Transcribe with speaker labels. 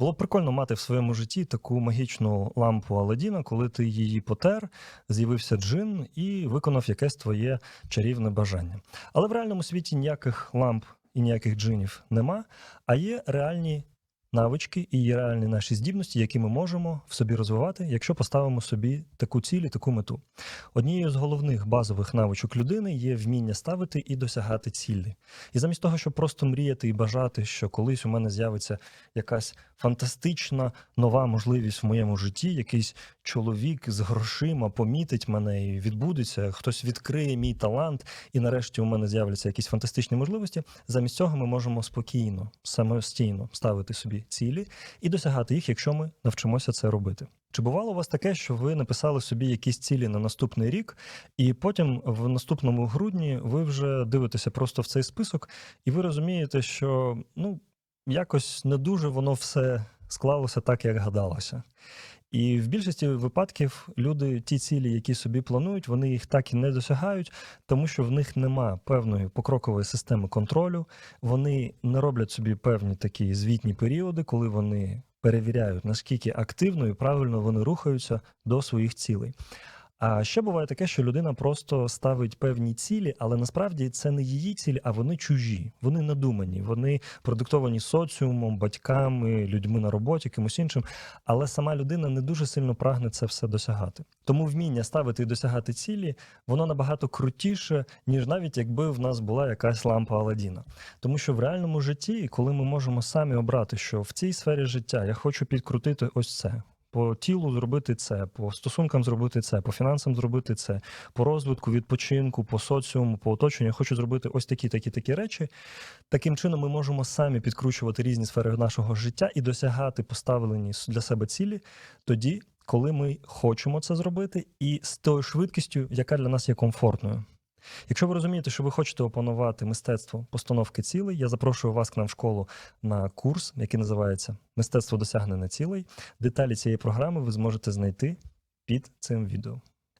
Speaker 1: Було б прикольно мати в своєму житті таку магічну лампу Аладдіна, коли ти її потер, з'явився джин і виконав якесь твоє чарівне бажання. Але в реальному світі ніяких ламп і ніяких джинів нема, а є реальні навички і реальні наші здібності, які ми можемо в собі розвивати, якщо поставимо собі таку ціль і таку мету. Однією з головних базових навичок людини є вміння ставити і досягати цілі. І замість того, щоб просто мріяти і бажати, що колись у мене з'явиться якась фантастична нова можливість в моєму житті, якийсь чоловік з грошима помітить мене і відбудеться, хтось відкриє мій талант, і нарешті у мене з'являться якісь фантастичні можливості. Замість цього ми можемо спокійно, самостійно ставити собі цілі і досягати їх, якщо ми навчимося це робити. Чи бувало у вас таке, що ви написали собі якісь цілі на наступний рік, і потім в наступному грудні ви вже дивитеся просто в цей список, і ви розумієте, що ну якось не дуже воно все склалося так, як гадалося. І в більшості випадків люди ті цілі, які собі планують, вони їх так і не досягають, тому що в них нема певної покрокової системи контролю. Вони не роблять собі певні такі звітні періоди, коли вони перевіряють, наскільки активно і правильно вони рухаються до своїх цілей. А ще буває таке, що людина просто ставить певні цілі, але насправді це не її цілі, а вони чужі, вони надумані, вони продиктовані соціумом, батьками, людьми на роботі, кимось іншим. Але сама людина не дуже сильно прагне це все досягати. Тому вміння ставити і досягати цілі, воно набагато крутіше, ніж навіть якби в нас була якась лампа Аладдіна. Тому що в реальному житті, коли ми можемо самі обрати, що в цій сфері життя я хочу підкрутити ось це. По тілу зробити це, по стосункам зробити це, по фінансам зробити це, по розвитку, відпочинку, по соціуму, по оточенню. Я хочу зробити ось такі, такі, такі речі. Таким чином, ми можемо самі підкручувати різні сфери нашого життя і досягати поставлені для себе цілі тоді, коли ми хочемо це зробити, і з тою швидкістю, яка для нас є комфортною. Якщо ви розумієте, що ви хочете опанувати мистецтво постановки цілей, я запрошую вас к нам в школу на курс, який називається Мистецтво досягнення цілей. Деталі цієї програми ви зможете знайти під цим відео.